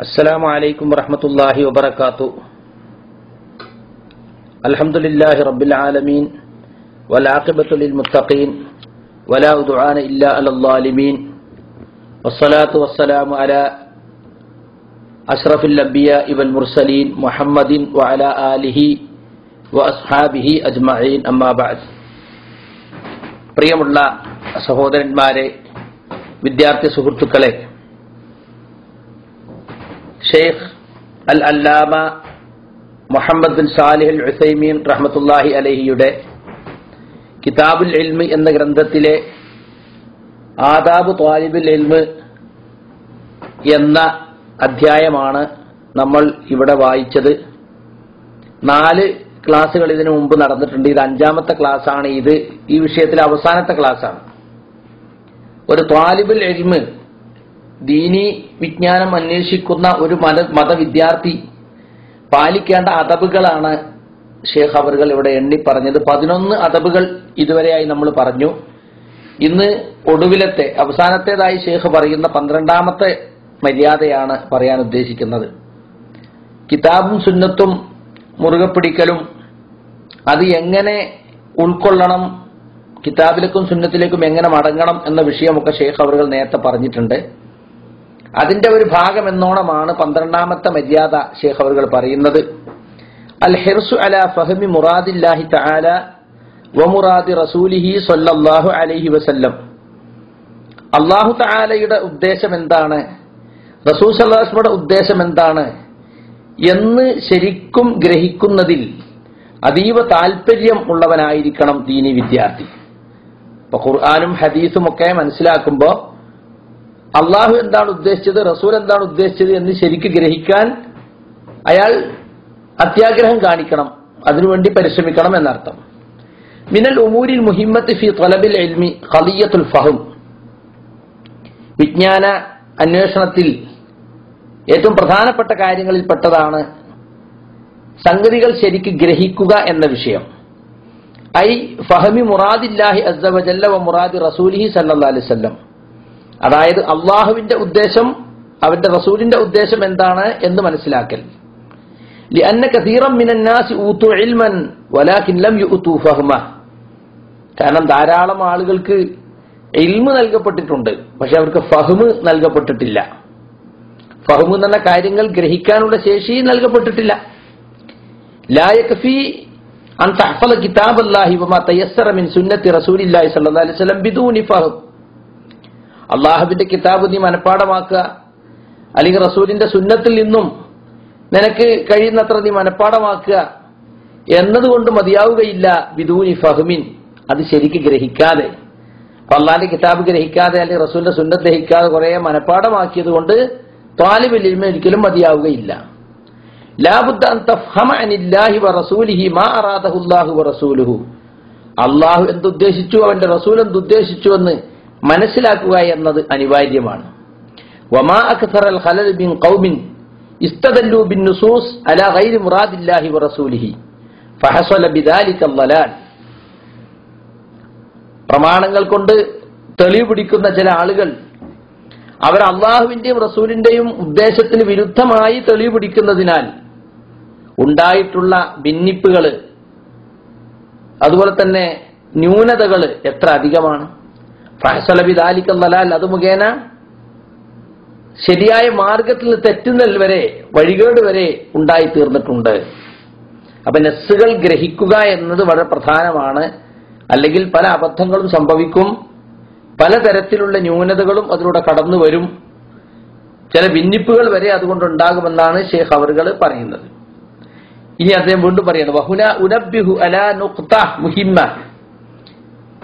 السلام عليكم ورحمة الله وبركاته الحمد لله رب العالمين والعاقبة للمتقين ولا عدوان إلا على الظالمين والصلاة والسلام على أشرف الأنبياء والمرسلين محمد وعلى آله وأصحابه أجمعين أما بعد പ്രിയമുള്ള സഹോദരന്മാരെ വിദ്യാർത്ഥി സുഹൃത്തുക്കളെ Sheikh al Allama Muhammad bin Salih al Uthaymeen റഹ്മത്തുല്ലാഹി അലഹിയുടെ കിതാബുൽ എൽമ് എന്ന ഗ്രന്ഥത്തിലെ ആദാബ് ത്വാലിബുൽ ഇൽമ് എന്ന അധ്യായമാണ് നമ്മൾ ഇവിടെ വായിച്ചത്. നാല് ക്ലാസ്സുകൾ ഇതിനു മുമ്പ് നടന്നിട്ടുണ്ട്. ഇത് അഞ്ചാമത്തെ ക്ലാസ്സാണ്. ഇത് ഈ വിഷയത്തിലെ അവസാനത്തെ ക്ലാസ്സാണ്. ഒരു ത്വാലിബുൽ എൽമ് ദീനി വിജ്ഞാനം അന്വേഷിക്കുന്ന ഒരു മത മതവിദ്യാർത്ഥി പാലിക്കേണ്ട അതബുകളാണ് ഷേഖ് അവറുകൾ ഇവിടെ എണ്ണി പറഞ്ഞത്. പതിനൊന്ന് അതബുകൾ ഇതുവരെയായി നമ്മൾ പറഞ്ഞു. ഇന്ന് ഒടുവിലത്തെ അവസാനത്തേതായി ഷേഖ് പറയുന്ന പന്ത്രണ്ടാമത്തെ മര്യാദയാണ് പറയാൻ ഉദ്ദേശിക്കുന്നത്. കിതാബും സുന്നത്തും മുറുകെ പിടിക്കലും അത് എങ്ങനെ ഉൾക്കൊള്ളണം കിതാബിലേക്കും സുന്നത്തിലേക്കും എങ്ങനെ മടങ്ങണം എന്ന വിഷയമൊക്കെ ഷേഖ് അവറുകൾ നേരത്തെ പറഞ്ഞിട്ടുണ്ട്. അതിന്റെ ഒരു ഭാഗം എന്നോണമാണ് പന്ത്രണ്ടാമത്തെ മര്യാദ ഷെയ്ഖ് അവർ പറയുന്നത്. അൽ ഹിർസു അല ഫഹമി മുറാദില്ലാഹി തആല വമുറാദി റസൂലിഹി സല്ലല്ലാഹു അലൈഹി വസല്ലം. അള്ളാഹു തആലയുടെ ഉദ്ദേശം എന്താണ് റസൂൽ സല്ലാസ്മയുടെ ഉദ്ദേശം എന്താണ് എന്ന് ശരിക്കും ഗ്രഹിക്കുന്നതിൽ അതീവ താല്പര്യം ഉള്ളവനായിരിക്കണം ദീനി വിദ്യാർത്ഥി. ഇപ്പൊ ഖുർആാനും ഹദീസും ഒക്കെ മനസ്സിലാക്കുമ്പോൾ അള്ളാഹു എന്താണ് ഉദ്ദേശിച്ചത് റസൂൽ എന്താണ് ഉദ്ദേശിച്ചത് എന്ന് ശരിക്ക് ഗ്രഹിക്കാൻ അയാൾ അത്യാഗ്രഹം കാണിക്കണം അതിനുവേണ്ടി പരിശ്രമിക്കണം എന്നർത്ഥം. മിനൽ ഉമൂരിൽ മുഹിമ്മത്ത് ഫി തലബിൽ എൽമി ഖലിയത്തുൽ ഫഹം. വിജ്ഞാന അന്വേഷണത്തിൽ ഏറ്റവും പ്രധാനപ്പെട്ട കാര്യങ്ങളിൽ പെട്ടതാണ് സംഗതികൾ ശരിക്ക് ഗ്രഹിക്കുക എന്ന വിഷയം. ഐ ഫഹമി മുറാദില്ലാഹി അസ്സവജല്ല വ മുറാദി റസൂലിഹി സല്ലല്ലാഹു അലൈഹി വസല്ലം. അതായത് അള്ളാഹുവിന്റെ ഉദ്ദേശം അവന്റെ റസൂലിന്റെ ഉദ്ദേശം എന്താണ് എന്ന് മനസ്സിലാക്കൽ لأن كثيرا من الناس أوتوا علما ولكن لم يؤتوا فهمه കാരണം ധാരാളം ആളുകൾക്ക് ഇൽമ് നൽകപ്പെട്ടിട്ടുണ്ട് പക്ഷെ അവർക്ക് ഫഹ്മ് നൽകപ്പെട്ടിട്ടില്ല ഫഹ്മ് എന്ന കാര്യങ്ങൾ ഗ്രഹിക്കാനുള്ള ശേഷി നൽകപ്പെട്ടിട്ടില്ല ലായക്കഫി അൻ തഹ്ഫല കിതാബ് അല്ലാഹി വമാ തയസ്സറ മിൻ സുന്നത്തി റസൂലില്ലാഹി സ്വല്ലല്ലാഹു അലൈഹി വസല്ലം ബിദൂനി ഫഹം അള്ളാഹുവിന്റെ കിതാബ് നീ മനഃപ്പാടമാക്കുക. അല്ലെങ്കിൽ റസൂലിന്റെ സുന്നത്തിൽ നിന്നും നിനക്ക് കഴിയുന്നത്ര നീ മനഃപ്പാടമാക്കുക. എന്നതുകൊണ്ട് മതിയാവുകയില്ല. ബിദൂനി ഫഹ്മിൻ. അത് ശരിക്ക് ഗ്രഹിക്കാതെ. അള്ളാഹിന്റെ കിതാബ് ഗ്രഹിക്കാതെ അല്ലെങ്കിൽ റസൂലിന്റെ സുന്നത്ത് ഗ്രഹിക്കാതെ കുറെ മനഃപ്പാടമാക്കിയത് കൊണ്ട് താലിബിൽ ഒരിക്കലും മതിയാവുകയില്ല. അള്ളാഹു എന്തുദ്ദേശിച്ചു? അവന്റെ റസൂൽ എന്തുദ്ദേശിച്ചു എന്ന് മനസ്സിലാക്കുക എന്നത് അനിവാര്യമാണ്. വമാ അക്സർ അൽ ബിൻ ഖൗമിൻ ഇസ്തദല്ലു ബിൻ നുസൂസ് അല ഗൈരി മുറാദില്ലാഹി വ റസൂലിഹി ഫഹസല ബിദാലിക അൽ പ്രമാണങ്ങൾ കൊണ്ട് തെളിവ് പിടിക്കുന്ന ചില ആളുകൾ അവർ അള്ളാഹുവിന്റെയും റസൂലിന്റെയും ഉദ്ദേശത്തിന് വിരുദ്ധമായി തെളിവ് പിടിക്കുന്നതിനാൽ ഉണ്ടായിട്ടുള്ള ഭിന്നിപ്പുകൾ അതുപോലെ തന്നെ ന്യൂനതകൾ എത്ര അധികമാണ്? ഫഹസലബി അത് മുഖേന ശരിയായ മാർഗത്തിൽ തെറ്റുന്നൽ വരെ വഴികേട് വരെ ഉണ്ടായി തീർന്നിട്ടുണ്ട്. അപ്പൊ നെസ്സുകൾ ഗ്രഹിക്കുക എന്നത് വളരെ പ്രധാനമാണ്. അല്ലെങ്കിൽ പല അബദ്ധങ്ങളും സംഭവിക്കും. പലതരത്തിലുള്ള ന്യൂനതകളും അതിലൂടെ കടന്നു വരും. ചില ഭിന്നിപ്പുകൾ വരെ അതുകൊണ്ടുണ്ടാകുമെന്നാണ് ഷേഖ് അവറുകൾ പറയുന്നത്. ഇനി അദ്ദേഹം വീണ്ടും പറയുന്നത് മുഹിമ്മ.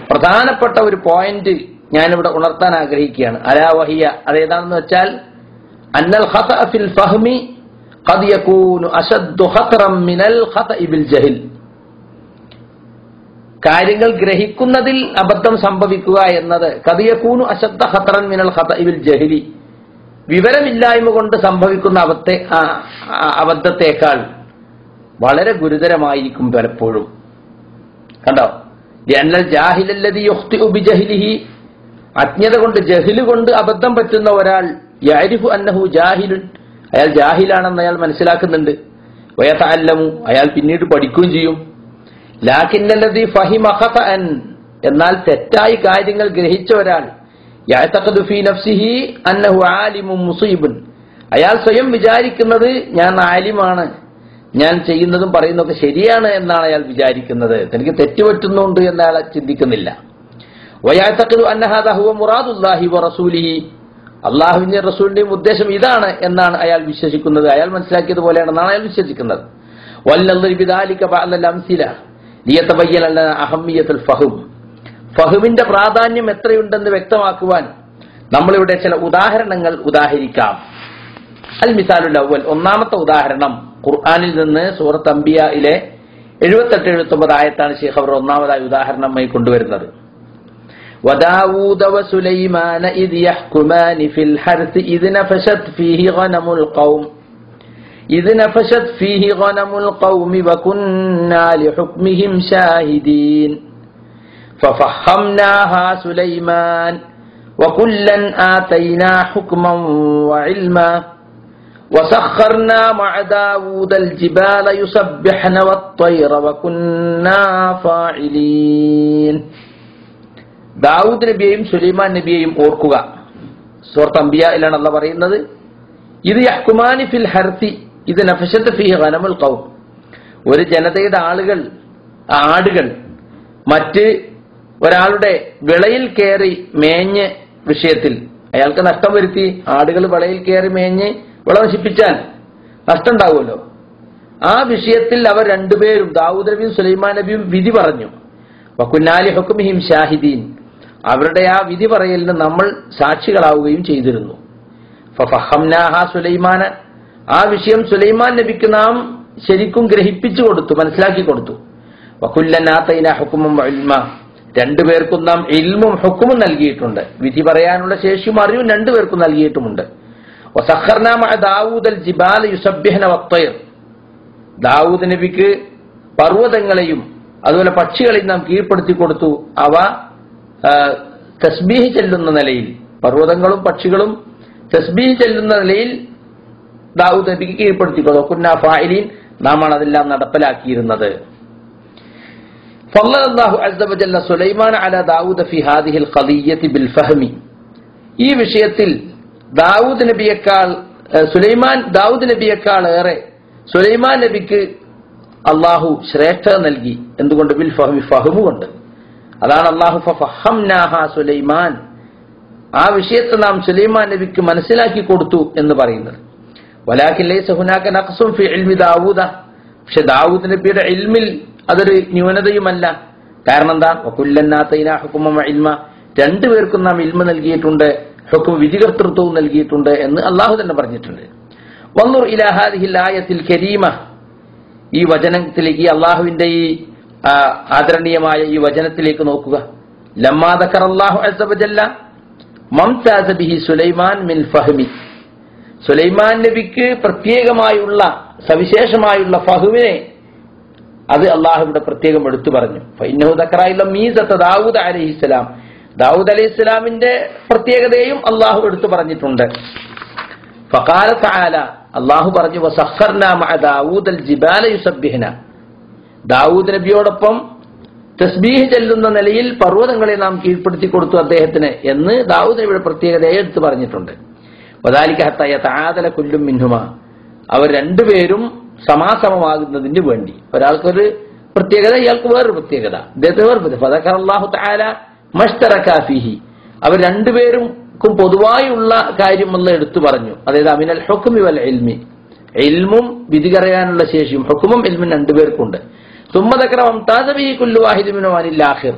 പ്രധാനപ്പെട്ട ഒരു പോയിന്റ് ഞാനിവിടെ ഉണർത്താൻ ആഗ്രഹിക്കുകയാണ് അലാ വഹിയ അതേതാണെന്ന് വെച്ചാൽ അന്നൽ ഖത ഫിൽ ഫഹ്മി قد يكون أشد خطرا من الخطأ بالجهل കാര്യങ്ങൾ ഗ്രഹിക്കുന്നതിൽ അബദ്ധം സംഭവിക്കുക എന്നത് കതിയക്കൂനു അശബ്ദ ഖത്തറൻ മിനൽ ഖതഇബിൽ ജഹലി വിവരമില്ലായ്മ കൊണ്ട് സംഭവിക്കുന്ന അബദ്ധത്തെ ആ- ആ- അബദ്ധത്തേക്കാൾ വളരെ ഗുരുതരമായിരിക്കും പലപ്പോഴും കണ്ടോ അജ്ഞത കൊണ്ട് ജഹിൽ കൊണ്ട് അബദ്ധം പറ്റുന്ന ഒരാൾ യാരിഫു അന്നഹു ജാഹിലുൻ. അയാൾ ജാഹിലാണെന്ന് അയാൾ മനസ്സിലാക്കുന്നുണ്ട്. വയതഅല്ലമു അയാൾ പിന്നീട് പഠിക്കുകയും ചെയ്യും. ലാക്കിന്നല്ലതി ഫഹിമഖത അൻ എന്നാൽ തെറ്റായി കാര്യങ്ങൾ ഗ്രഹിച്ച ഒരാൾ ഫീ നഫ്സിഹി അന്നഹു അയാൾ സ്വയം വിചാരിക്കുന്നത് ഞാൻ ആലിമാണ്. ഞാൻ ചെയ്യുന്നതും പറയുന്നതൊക്കെ ശരിയാണ് എന്നാണ് അയാൾ വിചാരിക്കുന്നത്. തനിക്ക് തെറ്റുപറ്റുന്നുണ്ട് എന്ന് അയാൾ ചിന്തിക്കുന്നില്ല. മുറാദുല്ലാഹി അള്ളാഹുവിന്റെ റസൂലിന്റെയും ഉദ്ദേശം ഇതാണ് എന്നാണ് അയാൾ വിശ്വസിക്കുന്നത്. അയാൾ മനസ്സിലാക്കിയത് പോലെയാണെന്നാണ് അയാൾ വിശ്വസിക്കുന്നത്. ഫഹുവിന്റെ ഫഹം. പ്രാധാന്യം എത്രയുണ്ടെന്ന് വ്യക്തമാക്കുവാൻ നമ്മളിവിടെ ചില ഉദാഹരണങ്ങൾ ഉദാഹരിക്കാം. അൽ മിസാലുൽ അവൽ ഒന്നാമത്തെ ഉദാഹരണം. ഖുർആനിൽ നിന്ന് സൂറത്ത് അംബിയയിലെ എഴുപത്തെട്ട് എഴുപത്തൊമ്പത് ആയത്താണ് ഷെയ്ഖ് അവർ ഒന്നാമതായി ഉദാഹരണമായി കൊണ്ടുവരുന്നത് وداود وسليمان إذ يحكمان في الحرث إذ نفشت فيه غنم القوم إذ نفشت فيه غنم القوم وكنا لحكمهم شاهدين ففهمناها سليمان وكلا آتينا حكما وعلما وسخرنا مع داود الجبال يسبحن والطير وكنا فاعلين ദാവൂദ് നബിയെയും സുലൈമാൻ നബിയെയും ഓർക്കുക സൂറത്ത് അംബിയയിലാണ് അല്ല പറയുന്നത് ഇത് യഹ്കുമാനി ഫിൽ ഹർത്തി ഇത് നഫശത്ത് ഫി ഗനമുൽ ഖൗം ഒരു ജനതയുടെ ആളുകൾ ആടുകൾ മറ്റ് ഒരാളുടെ വിളയിൽ കയറി മേഞ്ഞ് വിഷയത്തിൽ അയാൾക്ക് നഷ്ടം വരുത്തി ആടുകൾ വിളയിൽ കയറി മേഞ്ഞ് വിള നശിപ്പിച്ചാൽ നഷ്ടം ഉണ്ടാവുമല്ലോ ആ വിഷയത്തിൽ അവർ രണ്ടുപേരും ദാവൂദ് നബിയും സുലൈമാൻ നബിയും വിധി പറഞ്ഞു. വക്കുന്നാലി ഹുക്കുമിഹിം ഷാഹിദീൻ. അവരുടെ ആ വിധി പറയലിന് നമ്മൾ സാക്ഷികളാവുകയും ചെയ്തിരുന്നു. ഫഫഹംനാഹ സുലൈമാന. ആ വിഷയം സുലൈമാൻ നബിക്ക് നാം ശരിക്കും ഗ്രഹിപ്പിച്ചു കൊടുത്തു മനസ്സിലാക്കി കൊടുത്തു. വക്കുല്ലനാത്തൈന ഹുക്കുമും രണ്ടുപേർക്കും നാം ഇൽമും ഹുക്കുമും നൽകിയിട്ടുണ്ട്. വിധി പറയാനുള്ള ശേഷിയും അറിവും രണ്ടുപേർക്കും നൽകിയിട്ടുമുണ്ട്. ദാവൂദ് നബിക്ക് പർവ്വതങ്ങളെയും അതുപോലെ പക്ഷികളെയും നാം കീഴ്പ്പെടുത്തി കൊടുത്തു അവ ആ, തസ്ബീഹ് ചെല്ലുന്ന നിലയിൽ പർവ്വതങ്ങളും പക്ഷികളും തസ്ബീഹ് ചെല്ലുന്ന നിലയിൽ ദാവൂദ് നബിക്ക് കീഴ്പ്പെടുത്തി കൊടുത്തു കുന്ന ഫായിലീൻ നാമാണ് അതെല്ലാം നടപ്പിലാക്കിയിരുന്നത് فضل الله عز وجل سليمان على داود في هذه القضية بالفهم ഈ വിഷയത്തിൽ ദാവൂദ് നബിയേക്കാൾ സുലൈമാൻ ദാവൂദ് നബിയേക്കാൾ ഏറെ സുലൈമാൻ നബിക്ക് അള്ളാഹു ശ്രേഷ്ഠത നൽകി. എന്തുകൊണ്ട്? ബിൽ ഫഹമി ഫഹമുണ്ട് അതാണ് അള്ളാഹു ഫഹംനാഹ സുലൈമാൻ. ആ വിഷയത്തെ നാം സുലൈമാൻ നബിക്ക് മനസ്സിലാക്കി കൊടുത്തു എന്ന് പറയുന്നത്. ദാവൂദ. പക്ഷെ ദാവൂദ് നബിയുടെ ഇൽമിൽ അതൊരു ന്യൂനതയുമല്ല. കാരണം എന്താ? വകുല്ലന്നാത്തൈന ഹുക്കുമ ഇൽമ. രണ്ടുപേർക്കും നാം ഇൽമ നൽകിയിട്ടുണ്ട്. ഹുക്കും വിധികർത്തൃത്വവും നൽകിയിട്ടുണ്ട് എന്ന് അള്ളാഹു തന്നെ പറഞ്ഞിട്ടുണ്ട്. വന്നൂർ ഇലാഹാദിഹിൽ ആയത്തിൽ കരീമ. ഈ വചനത്തിലേക്ക് അള്ളാഹുവിന്റെ ഈ ആദരണീയമായ ഈ വചനത്തിലേക്ക് നോക്കുക. ലമ്മാദക്കർ അള്ളാഹു അസബജല്ല മംതാസബിഹി സുലൈമാൻ മിൻ ഫഹ്മി. സുലൈമാൻ നബിക്ക് പ്രത്യേകമായുള്ള സവിശേഷമായുള്ള ഫഹുവിനെ അത് അള്ളാഹു ഇവിടെ പ്രത്യേകം എടുത്തു പറഞ്ഞു. ഫൈനഹു ദക്കറായുള്ള മീസത്ത് ദാവൂദ് അലഹിസ്സലാം. ദാവൂദ് അലി ഇസ്ലാമിന്റെ പ്രത്യേകതയും അള്ളാഹു എടുത്തു പറഞ്ഞിട്ടുണ്ട്. തആല അള്ളാഹു പറഞ്ഞു ദാവൂദൽ ജിബാല ദാവൂദ് നബിയോടൊപ്പം തസ്ബീഹ് ചെല്ലുന്ന നിലയിൽ പർവതങ്ങളെ നാം കീഴ്പ്പെടുത്തി കൊടുത്തു അദ്ദേഹത്തിന് എന്ന് ദാവൂദ് നബിയുടെ പ്രത്യേകതയെ എടുത്തു പറഞ്ഞിട്ടുണ്ട്. വദാലിക കൊല്ലും യതആദല കുല്ലും മിൻഹുമ. അവർ രണ്ടുപേരും സമാസമമാകുന്നതിന് വേണ്ടി. ഒരാൾക്കൊരു പ്രത്യേകത ഇയാൾക്ക് വേറൊരു പ്രത്യേകത. ഇദ്ദേഹത്തിന് വേറെ പ്രത്യേകത. അല്ലാഹു തആല മഷ്തറക ഫീഹി. അവർ രണ്ടുപേരും പൊതുവായുള്ള കാര്യം എന്ന് എടുത്തു പറഞ്ഞു. അതായത് അമിനൽ ഹുക്മി വൽ എൽമി എൽമും വിധി കറയാനുള്ള ശേഷിയും ഹുക്കുമും എൽമും രണ്ടുപേർക്കുണ്ട്. തുമ്മതക്രമം മംതാസബി കുല്ലു വാഹിദിമിനോ അനില്ലാഹിർ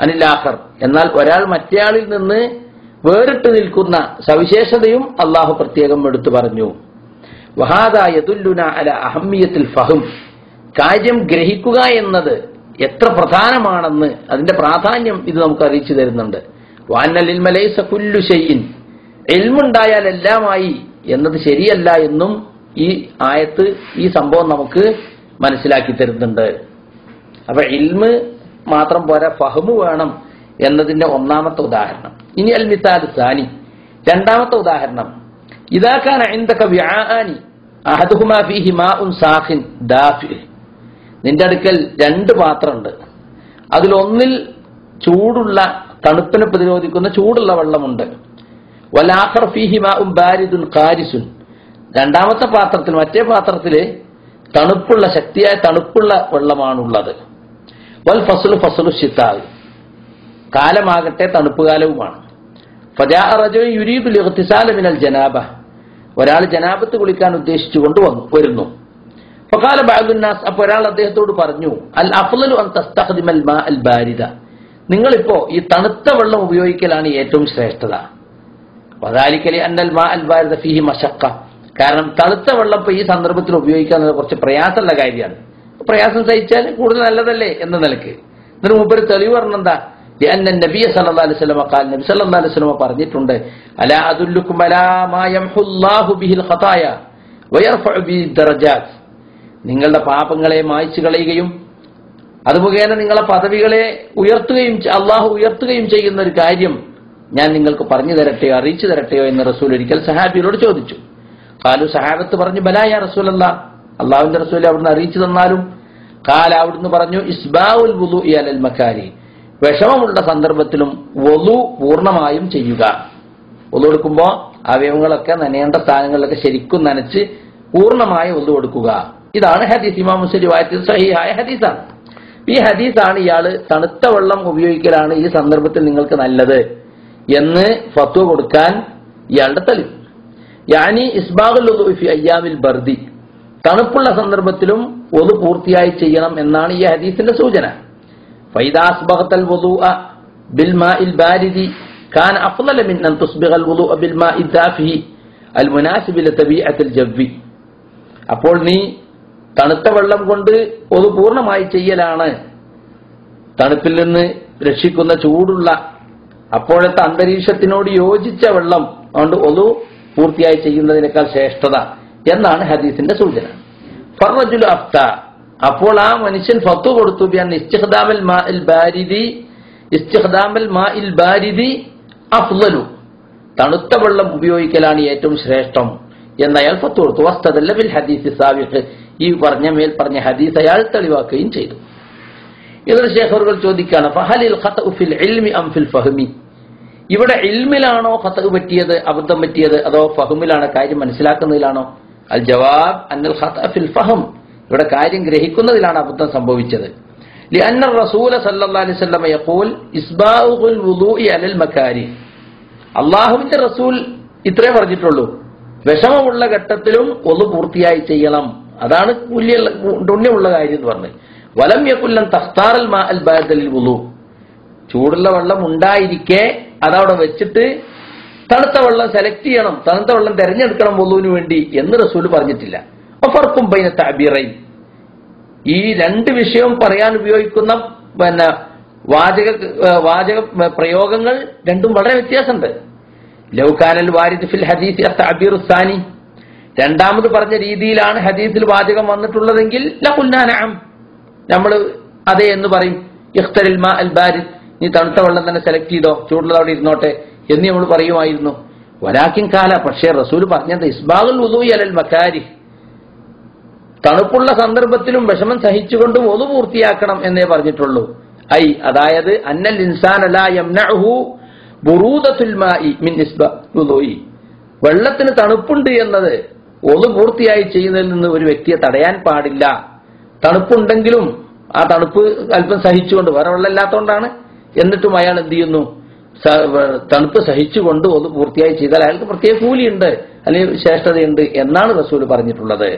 അനില്ലാഹർ എന്നാൽ ഒരാൾ മറ്റേയാളിൽ നിന്ന് വേറിട്ട് നിൽക്കുന്ന സവിശേഷതയും അള്ളാഹു പ്രത്യേകം എടുത്തു പറഞ്ഞു. വഹാദ തുല്ലുന അല അഹമ്മിയത്തിൽ ഫഹം. കാര്യം ഗ്രഹിക്കുക എന്നത് എത്ര പ്രധാനമാണെന്ന് അതിന്റെ പ്രാധാന്യം ഇത് നമുക്ക് അറിയിച്ചു തരുന്നുണ്ട്. വാനൽ ഇൽമലൈസ കുല്ലു ഷെയ്യിൻ എൽമുണ്ടായാൽ എല്ലാമായി എന്നത് ശരിയല്ല എന്നും ഈ ആയത്ത് ഈ സംഭവം നമുക്ക് മനസ്സിലാക്കി തരുന്നുണ്ട്. അപ്പൊ ഇൽമ് മാത്രം പോരാ ഫഹമു വേണം എന്നതിന്റെ ഒന്നാമത്തെ ഉദാഹരണം. ഇനി അൽ സാനി. രണ്ടാമത്തെ ഉദാഹരണം. ഇതാക്കാൻ എന്തൊക്കെ വ്യാനി അഹദുഹുമാ ഫീഹി മാഉൻ സാഹിൻ ദാഫി നിന്റെ അടുക്കൽ രണ്ട് പാത്രമുണ്ട്. അതിലൊന്നിൽ ചൂടുള്ള തണുപ്പിനെ പ്രതിരോധിക്കുന്ന ചൂടുള്ള വെള്ളമുണ്ട്. വലാഖർ ഫീഹി മാഉൻ ബാരിദുൻ കാരിസുൻ രണ്ടാമത്തെ പാത്രത്തിൽ മറ്റേ പാത്രത്തിൽ തണുപ്പുള്ള ശക്തിയായ തണുപ്പുള്ള വെള്ളമാണുള്ളത്. വൽ ഫസലു ഫസലു ഷിത്താവ് കാലമാകട്ടെ തണുപ്പ് കാലവുമാണ് ഫജാ ഇഖ്തിസാല മിനൽ ജനാബ. ഒരാൾ ജനാബത്ത് കുളിക്കാൻ ഉദ്ദേശിച്ചുകൊണ്ട് വന്നു വരുന്നു. فقال بعض الناس അപ്പോൾ ഒരാൾ അദ്ദേഹത്തോട് പറഞ്ഞു അൽ അഫ്ലു അൻ തസ്തഖദിമൽ മാ അൽ ബാരിദ. നിങ്ങളിപ്പോ ഈ തണുത്ത വെള്ളം ഉപയോഗിക്കലാണ് ഏറ്റവും ശ്രേഷ്ഠത. വദാലിക്കലി അന്നൽ മാ അൽ ബാരിദ ഫീഹി മശഖ. കാരണം തണുത്ത വെള്ളം ഇപ്പോൾ ഈ സന്ദർഭത്തിൽ ഉപയോഗിക്കുക കുറച്ച് പ്രയാസമുള്ള കാര്യമാണ്. പ്രയാസം സഹിച്ചാൽ കൂടുതൽ നല്ലതല്ലേ എന്ന നിലയ്ക്ക്. ഇതിന് മുമ്പ് ഒരു തെളിവ് പറഞ്ഞെന്താ അന്നൻ നബിയ സല്ലാ അലൈഹി സ്വലമ കാൽ നബി സല്ലാ അലൈഹി സ്വലമ പറഞ്ഞിട്ടുണ്ട് അലാ അദുല്ലുക്കും അലാ മാ യംഹുല്ലാഹു ബിഹിൽ ഖതായ വയർഫഉ ബി ദറജാത്ത്. നിങ്ങളുടെ പാപങ്ങളെ മായ്ച്ചു കളയുകയും അത് മുഖേന നിങ്ങളെ പദവികളെ ഉയർത്തുകയും അള്ളാഹു ഉയർത്തുകയും ചെയ്യുന്ന ഒരു കാര്യം ഞാൻ നിങ്ങൾക്ക് പറഞ്ഞു തരട്ടെയോ അറിയിച്ചു തരട്ടെയോ എന്ന് റസൂൽ ഒരിക്കൽ സഹാബിയോട് ചോദിച്ചു. കാലു സഹാബത്ത് പറഞ്ഞു ബലായ റസൂൽ അല്ല അള്ളാഹുവിന്റെ റസൂൽ അവിടുന്ന് അറിയിച്ചു തന്നാലും കാല അവിടുന്ന് പറഞ്ഞു ഇസ്ബാഉൽ വുളു അലൽ മക്കാരി വിഷമമുള്ള സന്ദർഭത്തിലും വലു പൂർണമായും ചെയ്യുക. ഒതു കൊടുക്കുമ്പോൾ അവയവങ്ങളൊക്കെ നനയേണ്ട സ്ഥാനങ്ങളിലൊക്കെ ശരിക്കും നനച്ച് പൂർണമായി ഒതു കൊടുക്കുക ഇതാണ് ഹദീസ്. ഇമാം മുസ്ലിം വായത്തിൽ സഹിഹായ ഹദീസാണ്. ഈ ഹദീസാണ് ഇയാൾ തണുത്ത വെള്ളം ഉപയോഗിക്കലാണ് ഈ സന്ദർഭത്തിൽ നിങ്ങൾക്ക് നല്ലത് എന്ന് ഫത്വ കൊടുക്കാൻ ഇയാളുടെ തെളിവ്. യാനി ഇസ്ബാഗുൽ അയ്യാമിൽ ബർദി. തണുപ്പുള്ള സന്ദർഭത്തിലും ഒതു പൂർത്തിയായി ചെയ്യണം എന്നാണ് ഈ ഹദീസിന്റെ സൂചന. ബിൽ മിൻ അൻ ബിൽ അൽ ജവ്വി. അപ്പോൾ നീ തണുത്ത വെള്ളം കൊണ്ട് ഒന്ന് പൂർണമായി ചെയ്യലാണ്. തണുപ്പിൽ നിന്ന് രക്ഷിക്കുന്ന ചൂടുള്ള അപ്പോഴത്തെ അന്തരീക്ഷത്തിനോട് യോജിച്ച വെള്ളം അതുകൊണ്ട് ഒതു പൂർത്തിയായി ചെയ്യുന്നതിനേക്കാൾ ശ്രേഷ്ഠത എന്നാണ് ഹദീസിന്റെ സൂചന. ഫറജുൽ അഫ്ത അപ്പോൾ ആ മനുഷ്യൻ ഫത്തു കൊടുത്തു. ബാരിദി ഇസ്തിഖ്ദാമൽ ബാരിദി അഫ്ളലു തണുത്ത വെള്ളം ഉപയോഗിക്കലാണ് ഏറ്റവും ശ്രേഷ്ഠം. എന്നയാൾ ഫത്തു കൊടുത്തു. വസ്തദല്ല ബിൽ ഹദീസ് സാബിഖ്. ഈ പറഞ്ഞ മേൽ പറഞ്ഞ ഹദീസ് അയാൾ തെളിവാക്കുകയും ചെയ്തു ഇതിൽ ശേഖറുകൾ ചോദിക്കാണ് ഫഹലിൽ ഖത്ഉ ഫിൽ ഇൽമി അം ഫിൽ ഫഹ്മി ഇവിടെ ഇൽമിലാണോ ഖത്ഉ പറ്റിയത് അബദ്ധം പറ്റിയത് അതോ ഫഹമിലാണോ കാര്യം മനസ്സിലാക്കുന്നതിലാണോ അൽ ജവാബ് അന്നൽ ഖത്അ ഫിൽ ഫഹം ഇവിടെ കാര്യം ഗ്രഹിക്കുന്നതിലാണ് അബദ്ധം സംഭവിച്ചത് لأن الرسول صلى الله عليه وسلم يقول إسباغ الوضوء على المكاره അള്ളാഹുവിന്റെ റസൂൽ ഇത്രേ പറഞ്ഞിട്ടുള്ളൂ വിഷമമുള്ള ഘട്ടത്തിലും ഒന്ന് പൂർത്തിയായി ചെയ്യണം അതാണ് പുല്യുള്ള പുണ്യമുള്ള കാര്യം എന്ന് പറഞ്ഞത്. വലം യക്കുല്ലം തഖ്താറൽ മാ അൽ ബാദലിൽ വുളു. ചൂടുള്ള വെള്ളം ഉണ്ടായിരിക്കെ അതവിടെ വെച്ചിട്ട് തണുത്ത വെള്ളം സെലക്ട് ചെയ്യണം. തണുത്ത വെള്ളം തെരഞ്ഞെടുക്കണം വുളുവിന് വേണ്ടി എന്ന് റസൂൽ പറഞ്ഞിട്ടില്ല. ഫർക്കും ബൈന താബിറൈ ഈ രണ്ട് വിഷയവും പറയാൻ ഉപയോഗിക്കുന്ന പിന്നെ വാചക വാചക പ്രയോഗങ്ങൾ രണ്ടും വളരെ വ്യത്യാസമുണ്ട്. ലൗകാനൽ വാരിദ് ഫിൽ ഹദീസ് അബീർ സാനി രണ്ടാമത് പറഞ്ഞ രീതിയിലാണ് ഹദീസിൽ വാചകം വന്നിട്ടുള്ളതെങ്കിൽ ലഖുൽനാ നഅം. നമ്മൾ അതേ എന്ന് പറയും. ഇഖ്തരിൽ മാ അൽ നീ തണുത്ത വെള്ളം തന്നെ സെലക്ട് ചെയ്തോ ചൂടുള്ളത് അവിടെ ഇരുന്നോട്ടെ എന്ന് നമ്മൾ പറയുമായിരുന്നു. വലാക്കിൻ കാല പക്ഷേ റസൂൽ പറഞ്ഞത് ഇസ്ബാഗുൽ വുദൂഇ അലൽ മക്കാരി തണുപ്പുള്ള സന്ദർഭത്തിലും വിഷമം സഹിച്ചുകൊണ്ടും ഒതു പൂർത്തിയാക്കണം എന്നേ പറഞ്ഞിട്ടുള്ളൂ. ഐ അതായത് അന്നൽ ഇൻസാൻ അലാ മാഇ മിൻ വെള്ളത്തിന് തണുപ്പുണ്ട് എന്നത് ഒതു പൂർത്തിയായി ചെയ്യുന്നതിൽ നിന്ന് ഒരു വ്യക്തിയെ തടയാൻ പാടില്ല. തണുപ്പുണ്ടെങ്കിലും ആ തണുപ്പ് അല്പം സഹിച്ചുകൊണ്ട് വേറെ വെള്ളമില്ലാത്തതുകൊണ്ടാണ് എന്നിട്ടും അയാൾ എന്ത് ചെയ്യുന്നു? തണുപ്പ് സഹിച്ചുകൊണ്ട് ഒന്ന് പൂർത്തിയായി ചെയ്താൽ അയാൾക്ക് പ്രത്യേക കൂലിയുണ്ട് അല്ലെങ്കിൽ ശ്രേഷ്ഠതയുണ്ട് എന്നാണ് റസൂൽ പറഞ്ഞിട്ടുള്ളത്.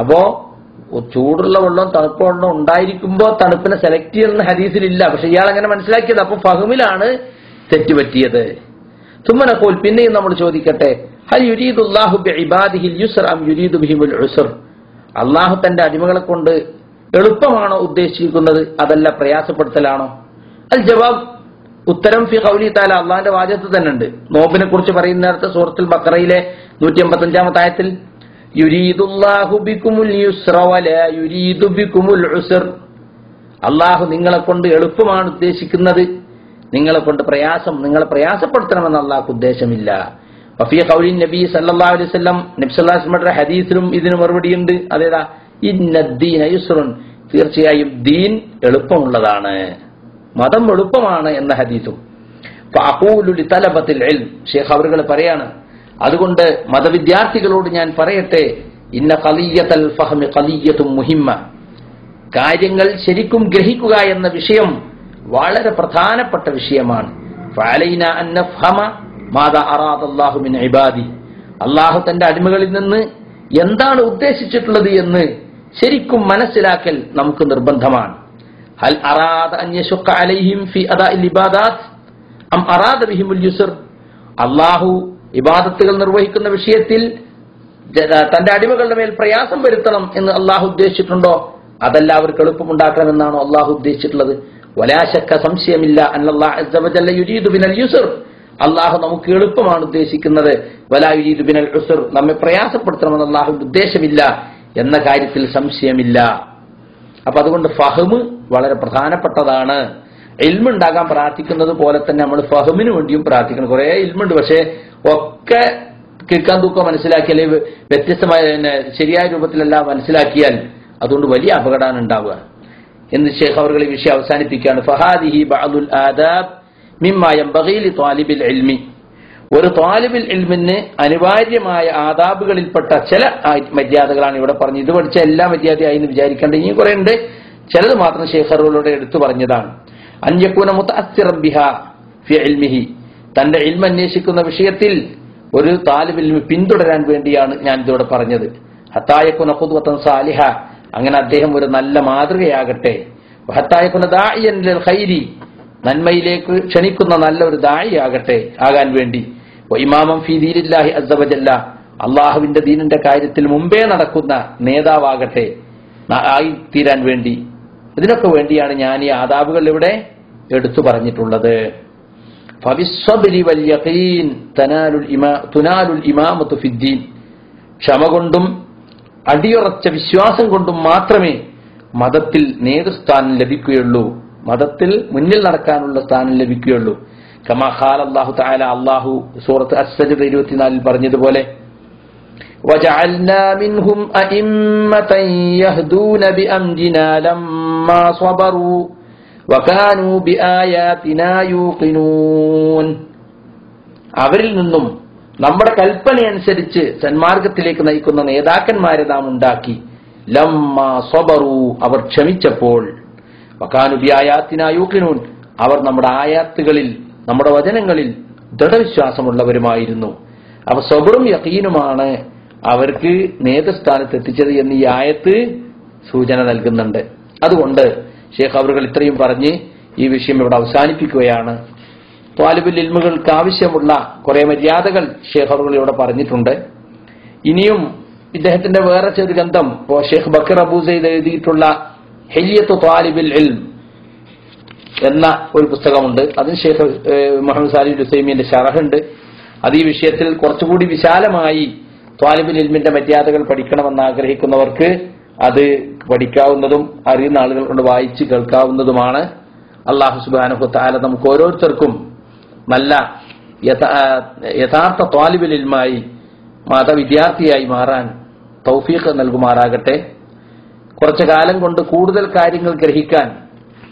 അപ്പോ ചൂടുള്ള വെള്ളം തണുപ്പ് വെള്ളം ഉണ്ടായിരിക്കുമ്പോൾ തണുപ്പിനെ സെലക്ട് ചെയ്യുന്ന ഹദീസിലില്ല. പക്ഷെ ഇയാൾ അങ്ങനെ മനസ്സിലാക്കിയത്. അപ്പൊ ഫഹമിലാണ് തെറ്റുപറ്റിയത്. തുമ്മനക്കോൽ പിന്നെയും നമ്മൾ ചോദിക്കട്ടെ ഹൽ യുരീദുല്ലാഹു ബിഇബാദിഹിൽ യുസ്ർ യുരീദു ബിഹിമുൽ ഉസ്ർ. അള്ളാഹു തന്റെ അടിമകളെ കൊണ്ട് എളുപ്പമാണോ ഉദ്ദേശിക്കുന്നത് അതല്ല പ്രയാസപ്പെടുത്തലാണോ? അൽ ജവാബ് ഉത്തരം ഫി കൗലി താല അള്ളാഹിന്റെ വാചത്ത് തന്നെ ഉണ്ട്. നോമ്പിനെ കുറിച്ച് പറയുന്ന നേരത്തെ സൂറത്തുൽ ബക്കറയിലെ നൂറ്റി എൺപത്തി അഞ്ചാമത്തെ ആയത്തിൽ അള്ളാഹു നിങ്ങളെ കൊണ്ട് എളുപ്പമാണ് ഉദ്ദേശിക്കുന്നത്. നിങ്ങളെ കൊണ്ട് പ്രയാസം നിങ്ങളെ പ്രയാസപ്പെടുത്തണമെന്ന് അള്ളാഹ്ക്ക് ഉദ്ദേശമില്ല. വഫിയ കൗലിൻ നബി സല്ലല്ലാഹു അലൈഹി വസല്ലം നബി സല്ലല്ലാഹു അലൈഹി വസല്ലമയുടെ ഹദീസിലും ഇതിന് മറുപടിയുണ്ട്. അതേതാ? ഇന്നദ്ദീന യുസ്റുൻ. തീർച്ചയായും ദീൻ എളുപ്പമുള്ളതാണ്. മതം എളുപ്പമാണ് എന്ന ഹദീസും. ഫഅഖൂലു ലിതലബത്തിൽ ഇൽം. ഷേഖ് അവറുകൾ പറയാണ് അതുകൊണ്ട് മതവിദ്യാർത്ഥികളോട് ഞാൻ പറയട്ടെ ഇന്ന ഖലിയത്തൽ ഫഹ്മി ഖലിയത്തും മുഹിമ്മ. കാര്യങ്ങൾ ശരിക്കും ഗ്രഹിക്കുക എന്ന വിഷയം വളരെ പ്രധാനപ്പെട്ട വിഷയമാണ്. ഫഅലൈനാ അൻ നഫ്ഹമ അറാദല്ലാഹു മിൻ ഇബാദി. അള്ളാഹു തന്റെ അടിമകളിൽ നിന്ന് എന്താണ് ഉദ്ദേശിച്ചിട്ടുള്ളത് എന്ന് ശരിക്കും മനസ്സിലാക്കൽ നമുക്ക് നിർബന്ധമാണ്. ഹൽ അറാദ അലൈഹിം ഫി അം അറാദ യുസർ. അള്ളാഹു ഇബാദത്തുകൾ നിർവഹിക്കുന്ന വിഷയത്തിൽ തന്റെ അടിമകളുടെ മേൽ പ്രയാസം വരുത്തണം എന്ന് അള്ളാഹു ഉദ്ദേശിച്ചിട്ടുണ്ടോ? അതല്ല അവർക്ക് എളുപ്പമുണ്ടാക്കണമെന്നാണോ അള്ളാഹു ഉദ്ദേശിച്ചിട്ടുള്ളത്? വലാശക്ക സംശയമില്ല. അന്നല്ലാഹു യുരീദു ബിനൽ യുസർ. അള്ളാഹു നമുക്ക് എളുപ്പമാണ് ഉദ്ദേശിക്കുന്നത്. വലാ യുരീദു ബിനൽ ഉസർ. നമ്മെ പ്രയാസപ്പെടുത്തണമെന്ന് അള്ളാഹു ഉദ്ദേശമില്ല എന്ന കാര്യത്തിൽ സംശയമില്ല. അപ്പൊ അതുകൊണ്ട് ഫഹമ് വളരെ പ്രധാനപ്പെട്ടതാണ്. എൽമുണ്ടാകാൻ പ്രാർത്ഥിക്കുന്നത് പോലെ തന്നെ നമ്മൾ ഫഹമിന് വേണ്ടിയും പ്രാർത്ഥിക്കണം. കുറെ എൽമുണ്ട് പക്ഷേ ഒക്കെ കിക്കാൻ തൂക്കം മനസ്സിലാക്കിയാൽ വ്യത്യസ്തമായ പിന്നെ ശരിയായ രൂപത്തിലെല്ലാം മനസ്സിലാക്കിയാൽ അതുകൊണ്ട് വലിയ അപകടമാണ് ഉണ്ടാവുക. എന്ന് ഷേഖ് അവർ ഈ വിഷയം അവസാനിപ്പിക്കുകയാണ്. ഫഹാദിഹി ബഅദുൽ ആദാബ് മിമ്മ യംബഗി ലി ത്വാലിബിൽ ഇൽമി. ഒരു ത്വാലിബിൽ ഇൽമിന് അനിവാര്യമായ ആദാബുകളിൽപ്പെട്ട ചില മര്യാദകളാണ് ഇവിടെ പറഞ്ഞത്. ഇത് പഠിച്ച എല്ലാ മര്യാദയായി എന്ന് വിചാരിക്കേണ്ട ഇനി കുറെ ഉണ്ട് ചിലത് മാത്രം ശേഖറുകളോട് എടുത്തു പറഞ്ഞതാണ്. അഞ്ചക്കൂന മുത്തഅസ്സിറൻ ബിഹ ഇൽമിഹി. തന്റെ ഇൽമ അന്വേഷിക്കുന്ന വിഷയത്തിൽ ഒരു താലിബിൽ പിന്തുടരാൻ വേണ്ടിയാണ് ഞാൻ ഇതോടെ പറഞ്ഞത്. ഹത്തായക്കുന ഹുദ്വത്തൻ സാലിഹ. അങ്ങനെ അദ്ദേഹം ഒരു നല്ല മാതൃകയാകട്ടെ. ഹത്തായക്കുന ദാഇയൻ ലിൽ ഖൈരി. നന്മയിലേക്ക് ക്ഷണിക്കുന്ന നല്ല ഒരു ദായിയാകട്ടെ ആകാൻ വേണ്ടി. ഇമാമം ഫി ദീനില്ലാഹി അസബജല്ല അള്ളാഹുവിന്റെ ദീനിന്റെ കാര്യത്തിൽ മുമ്പേ നടക്കുന്ന നേതാവാകട്ടെ. ആയി തീരാൻ വേണ്ടി. ഇതിനൊക്കെ വേണ്ടിയാണ് ഞാൻ ഈ ആദാബുകൾ ഇവിടെ എടുത്തു പറഞ്ഞിട്ടുള്ളത്. ക്ഷമ കൊണ്ടും അടിയുറച്ച വിശ്വാസം കൊണ്ടും മാത്രമേ മതത്തിൽ നേതൃസ്ഥാനം ലഭിക്കുകയുള്ളൂ. മതത്തിൽ മുന്നിൽ നടക്കാനുള്ള സ്ഥാനം ലഭിക്കുകയുള്ളൂ കമാ ഖാൽ അള്ളാഹു താല അള്ളാഹു സൂറത്ത് അസ്സജദ ഇരുപത്തിനാലിൽ പറഞ്ഞതുപോലെ وجعلنا منهم أئمة يهدون بأمرنا لما صبروا وكانوا بآياتنا يوقنون അവരിൽ നിന്നും നമ്മുടെ കൽപ്പനയനുസരിച്ച് സന്മാർഗത്തിലേക്ക് നയിക്കുന്ന നേതാക്കന്മാരെ നാം ഉണ്ടാക്കി ലമ്മ സ്വബറു അവർ ക്ഷമിച്ചപ്പോൾ വക്കാനുബിയായാത്തിനായൂക്കിനൂൻ അവർ നമ്മുടെ ആയാത്തുകളിൽ നമ്മുടെ വചനങ്ങളിൽ ദൃഢവിശ്വാസമുള്ളവരുമായിരുന്നു. അവ സ്വബറും യക്കീനുമാണ് അവർക്ക് നേതൃസ്ഥാനത്ത് എത്തിച്ചത് എന്ന് ഈ ആയത്ത് സൂചന നൽകുന്നുണ്ട്. അതുകൊണ്ട് ഷേഖ് അവറുകൾ ഇത്രയും പറഞ്ഞ് ഈ വിഷയം ഇവിടെ അവസാനിപ്പിക്കുകയാണ്. ത്വാലിബുൽ ഇൽമുകൾക്ക് ആവശ്യമുള്ള കുറെ മര്യാദകൾ ഷേഖ് അവറുകൾ ഇവിടെ പറഞ്ഞിട്ടുണ്ട്. ഇനിയും ഇദ്ദേഹത്തിന്റെ വേറെ ചെറു ഗ്രന്ഥം ഷേഖ് ബക്കർ അബൂസൈദ് എഴുതിയിട്ടുള്ള ഹെലിയത്ത് താലിബിൽ ഇൽം എന്ന ഒരു പുസ്തകമുണ്ട്. അതിന് ശേഖർ മുഹമ്മദ് സാലി ഹുസൈമിന്റെ ഷറഹുണ്ട് അത് ഈ വിഷയത്തിൽ കുറച്ചുകൂടി വിശാലമായി ത്വാലിബുൽ ഇൽമിന്റെ മര്യാദകൾ പഠിക്കണമെന്ന് ആഗ്രഹിക്കുന്നവർക്ക് അത് പഠിക്കാവുന്നതും അറിയുന്ന ആളുകൾ കൊണ്ട് വായിച്ച് കേൾക്കാവുന്നതുമാണ്. അള്ളാഹു സുബാനഹു താല നമുക്ക് ഓരോരുത്തർക്കും നല്ല യഥാ- യഥാർത്ഥ ത്വാലിബുൽ ഇൽമായി മതവിദ്യാർത്ഥിയായി മാറാൻ തൗഫീഖ് നൽകുമാറാകട്ടെ. കുറച്ചു കാലം കൊണ്ട് കൂടുതൽ കാര്യങ്ങൾ ഗ്രഹിക്കാൻ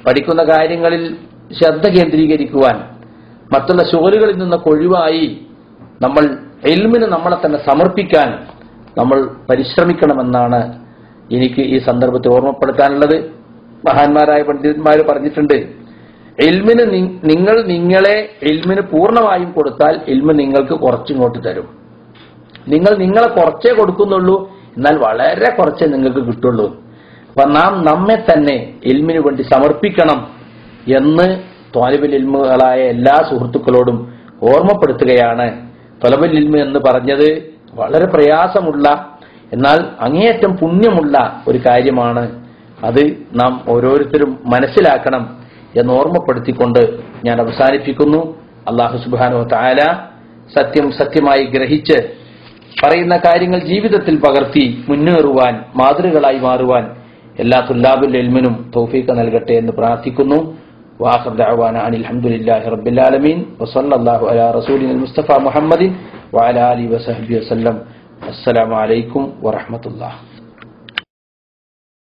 പഠിക്കുന്ന കാര്യങ്ങളിൽ ശ്രദ്ധ കേന്ദ്രീകരിക്കുവാൻ മറ്റുള്ള ശോലുകളിൽ നിന്നൊക്കെ ഒഴിവായി നമ്മൾ എൽമിന് നമ്മളെ തന്നെ സമർപ്പിക്കാൻ നമ്മൾ പരിശ്രമിക്കണമെന്നാണ് എനിക്ക് ഈ സന്ദർഭത്തെ ഓർമ്മപ്പെടുത്താനുള്ളത്. മഹാന്മാരായ പണ്ഡിതന്മാർ പറഞ്ഞിട്ടുണ്ട് എൽമിന് നിങ്ങൾ നിങ്ങളെ എൽമിന് പൂർണമായും കൊടുത്താൽ എൽമ് നിങ്ങൾക്ക് കുറച്ചിങ്ങോട്ട് തരും. നിങ്ങൾ നിങ്ങളെ കുറച്ചേ കൊടുക്കുന്നുള്ളൂ എന്നാൽ വളരെ കുറച്ചേ നിങ്ങൾക്ക് കിട്ടുള്ളൂ. നാം നമ്മെ തന്നെ എൽമിനു വേണ്ടി സമർപ്പിക്കണം എന്ന് ത്വാലിബുൽ ഇൽമുകളായ എല്ലാ സുഹൃത്തുക്കളോടും ഓർമ്മപ്പെടുത്തുകയാണ്. തൊലബുൽ ഇൽമു എന്ന് പറഞ്ഞത് വളരെ പ്രയാസമുള്ള എന്നാൽ അങ്ങേയറ്റം പുണ്യമുള്ള ഒരു കാര്യമാണ്. അത് നാം ഓരോരുത്തരും മനസ്സിലാക്കണം എന്ന് ഓർമ്മപ്പെടുത്തിക്കൊണ്ട് ഞാൻ അവസാനിപ്പിക്കുന്നു. അള്ളാഹു സുബാനു താല സത്യം സത്യമായി ഗ്രഹിച്ച് പറയുന്ന കാര്യങ്ങൾ ജീവിതത്തിൽ പകർത്തി മുന്നേറുവാൻ മാതൃകളായി മാറുവാൻ എല്ലാ തുല്ലാബുൽ എൽമിനും തൗഫീഖ് നൽകട്ടെ എന്ന് പ്രാർത്ഥിക്കുന്നു. വാഹർ ദഅവാന അനിൽ ഹംദുലില്ലാഹി റബ്ബിൽ ആലമീൻ. വസല്ലല്ലാഹു അലാ റസൂലിൽ മുസ്തഫ മുഹമ്മദിൻ വഅലാ അലി വസഹബി വസല്ലം. അസ്സലാമു അലൈക്കും വറഹ്മത്തുള്ളാഹി